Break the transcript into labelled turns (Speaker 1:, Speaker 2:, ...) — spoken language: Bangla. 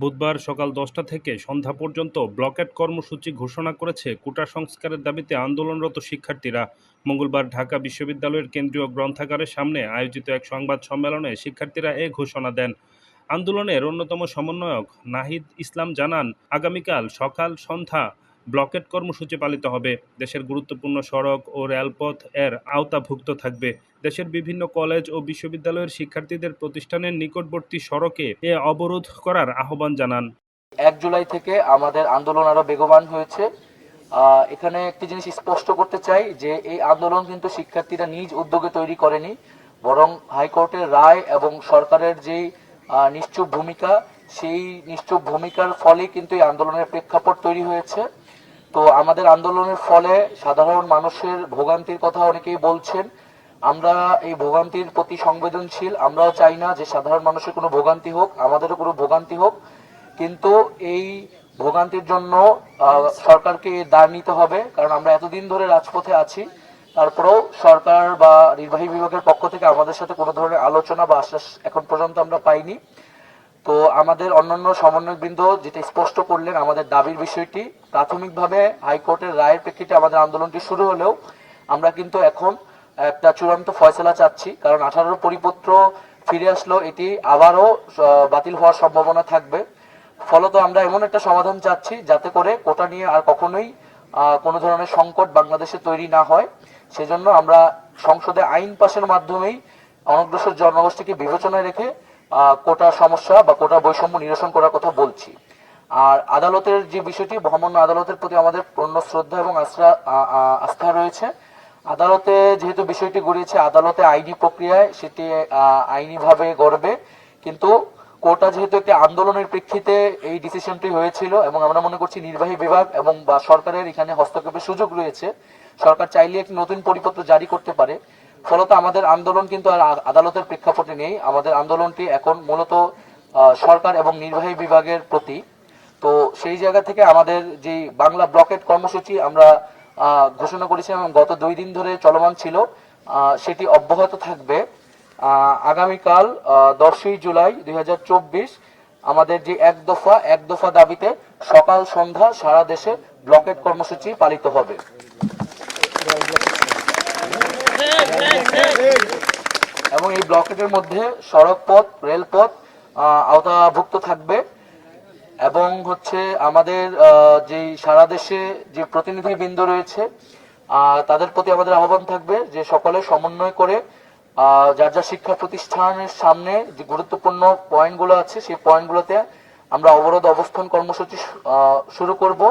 Speaker 1: বুধবার সকাল দশটা থেকে সন্ধ্যা পর্যন্ত ব্লকেট কর্মসূচি ঘোষণা করেছে কোটা সংস্কারের দাবিতে আন্দোলনরত শিক্ষার্থীরা। মঙ্গলবার ঢাকা বিশ্ববিদ্যালয়ের কেন্দ্রীয় গ্রন্থাগারের সামনে আয়োজিত এক সংবাদ সম্মেলনে শিক্ষার্থীরা এ ঘোষণা দেন। আন্দোলনের অন্যতম সমন্বয়ক নাহিদ ইসলাম জানান, আগামীকাল সকাল সন্ধ্যা ব্লকেট কর্মসূচি পালিত হবে। দেশের গুরুত্বপূর্ণ সড়ক ও রেলপথ এর আওতাভুক্ত থাকবে। দেশের বিভিন্ন কলেজ ও বিশ্ববিদ্যালয়ের শিক্ষার্থীদের প্রতিষ্ঠানের নিকটবর্তী সড়কে এ অবরোধ করার আহ্বান জানান।
Speaker 2: এক জুলাই থেকে আমাদের আন্দোলন আরও বেগবান হয়েছে। এখানে একটি জিনিস স্পষ্ট করতে চাই যে, এই আন্দোলন কিন্তু শিক্ষার্থীরা নিজ উদ্যোগে তৈরি করেনি, বরং হাইকোর্টের রায় এবং সরকারের যেই নিশ্চুপ ভূমিকা, সেই নিশ্চুপ ভূমিকার ফলে কিন্তু এই আন্দোলনের প্রেক্ষাপট তৈরি হয়েছে। তো আমাদের আন্দোলনের ফলে সাধারণ মানুষের ভোগান্তির কথা অনেকেই বলছেন। আমরা এই ভোগান্তির প্রতি সংবেদনশীল, আমরাও চাই না যে সাধারণ মানুষের কোনো ভোগান্তি হোক, আমাদেরও কোনো ভোগান্তি হোক। কিন্তু এই ভোগান্তির জন্য সরকারকে দায় নিতে হবে, কারণ আমরা এতদিন ধরে রাজপথে আছি। তারপরেও সরকার বা নির্বাহী বিভাগের পক্ষ থেকে আমাদের সাথে কোনো ধরনের আলোচনা বা আশ্বাস এখন পর্যন্ত আমরা পাইনি। তো আমাদের অন্যান্য সমন্বয়বৃন্দ যেটা স্পষ্ট করলেন আমাদের দাবির বিষয়টি, প্রাথমিকভাবে হাইকোর্টের রায়ের প্রেক্ষিতে আমাদের আন্দোলনটি শুরু হলেও আমরা কিন্তু এখন একটা চূড়ান্ত ফয়সলা চাচ্ছি, কারণ আঠারোর পরিপত্র ফিরে আসলো, এটি আবারও বাতিল হওয়ার সম্ভাবনা থাকবে। ফলত আমরা এমন একটা সমাধান চাচ্ছি যাতে করে কোটা নিয়ে আর কখনোই কোনো ধরনের সংকট বাংলাদেশে তৈরি না হয়। সেজন্য আমরা সংসদে আইন পাশের মাধ্যমেই অনগ্রসর জনগোষ্ঠীকে বিবেচনায় রেখে কোটা সমস্যা বা কোটা বৈষম্য নিরসন করার কথা বলছি। আর আদালতের যে বিষয়টি, মহামান্য আদালতের প্রতি আমাদের পূর্ণ শ্রদ্ধা এবং আস্থা আস্থা রয়েছে। আদালতে যেহেতু বিষয়টি গড়িয়েছে, আদালতে আইনি প্রক্রিয়ায় সেটি আইনিভাবে গড়বে। কিন্তু কোটা যেহেতু একটি আন্দোলনের প্রেক্ষিতে এই ডিসিশনটি হয়েছিল এবং আমরা মনে করছি নির্বাহী বিভাগ এবং বা সরকারের এখানে হস্তক্ষেপের সুযোগ রয়েছে। সরকার চাইলে একটি নতুন পরিপত্র জারি করতে পারে। ফলত আমাদের আন্দোলন কিন্তু আর আদালতের প্রেক্ষাপটে নেই। আমাদের আন্দোলনটি এখন মূলত সরকার এবং নির্বাহী বিভাগের প্রতি। তো সেই জায়গা থেকে আমাদের যে বাংলা ব্লকেট কর্মসূচি আমরা ঘোষণা করেছি এবং গত দুই দিন ধরে চলমান ছিল সেটি অব্যাহত থাকবে। আগামীকাল দশই জুলাই দুই হাজার চব্বিশ আমাদের যে এক দফা এক দফা দাবিতে সকাল সন্ধ্যা সারা দেশে ব্লকেট কর্মসূচি পালিত হবে। এবং এই ব্লকেটের মধ্যে সড়ক পথ রেলপথ আওতাভুক্ত থাকবে এবং হচ্ছে আমাদের যে সারা দেশে যে প্রতিনিধিবৃন্দ রয়েছে তাদের প্রতি আমাদের আহ্বান থাকবে যে সকলে সমন্বয় করে যার যার শিক্ষা প্রতিষ্ঠানের সামনে যে গুরুত্বপূর্ণ পয়েন্টগুলো আছে, সেই পয়েন্টগুলোতে আমরা অবরোধ অবস্থান কর্মসূচি শুরু করব।